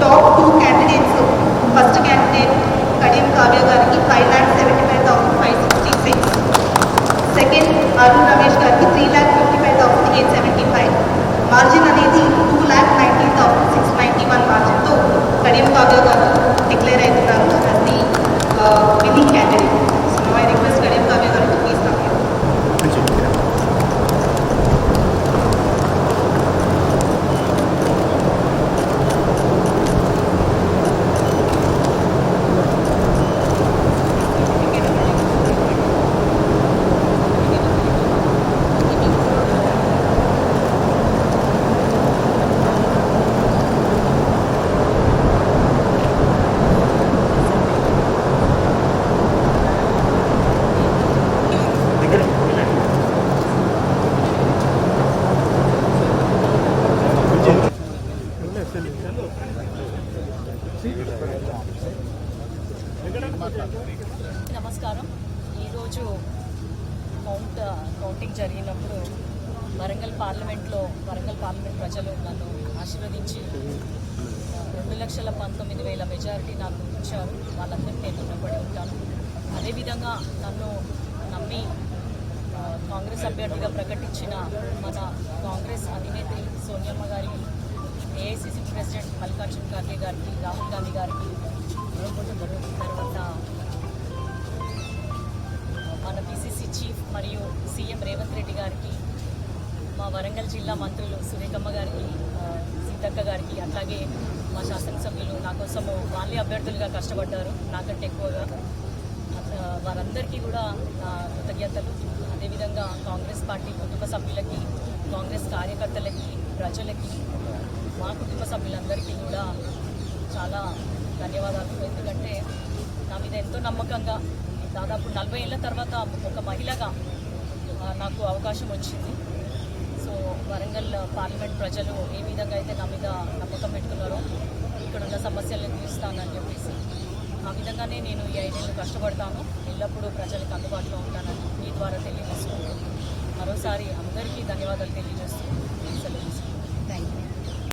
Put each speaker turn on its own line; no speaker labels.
Top two candidates को first candidate Karim Kavya Gargi five lakh seventy five thousand five sixty six second Arun Ramesh Gargi three lakh fifty five thousand eight seventy five margin अनेदी two lakh nineteen thousand six ninety one మార్జిన్తో Karim Kavya garu declare అవుతున్నారు అది
నమస్కారం. ఈరోజు count counting జరిగినప్పుడు వరంగల్ పార్లమెంట్లో Warangal parliament ప్రజలు నన్ను ఆశీర్వదించి రెండు లక్షల పంతొమ్మిది వేల మెజారిటీ నాకు ఇచ్చారు. వాళ్ళందరికీ నేను రుణపడి ఉంటాను. అదేవిధంగా నన్ను నమ్మి కాంగ్రెస్ అభ్యర్థిగా ప్రకటించిన మన కాంగ్రెస్ అధినేత్రి సోనియమ్మ గారికి ఏఐసిసి ప్రెసిడెంట్ మల్లికార్జున్ ఖార్గే గారికి రాహుల్ గాంధీ గారికి తర్వాత మన పిసిసి చీఫ్ మరియు సీఎం రేవంత్ రెడ్డి గారికి మా వరంగల్ జిల్లా మంత్రులు సురేఖమ్మ గారికి సీతక్క గారికి అట్లాగే మా శాసనసభ్యులు నా కోసము వాళ్ళే అభ్యర్థులుగా కష్టపడ్డారు నాకంటే ఎక్కువగా. వారందరికీ కూడా నా కృతజ్ఞతలు. అదేవిధంగా కాంగ్రెస్ పార్టీ కుటుంబ సభ్యులకి కాంగ్రెస్ కార్యకర్తలకి ప్రజలకి మా కుటుంబ సభ్యులందరికీ కూడా చాలా ధన్యవాదాలు. ఎందుకంటే నా మీద ఎంతో నమ్మకంగా దాదాపు నలభై ఏళ్ళ తర్వాత ఒక మహిళగా నాకు అవకాశం వచ్చింది. సో వరంగల్ పార్లమెంట్ ప్రజలు ఏ విధంగా అయితే నా మీద నమ్మకం పెట్టుకున్నారో ఇక్కడ ఉన్న సమస్యలను తీరుస్తానని చెప్పేసి ఆ విధంగానే నేను ఈ ఐదేళ్ళు కష్టపడతాను. ఎల్లప్పుడూ ప్రజలకు అందుబాటులో ఉంటానని మీ ద్వారా తెలియజేసుకుంటూ మరోసారి అందరికీ ధన్యవాదాలు తెలియజేస్తూ సెలవు థ్యాంక్ యూ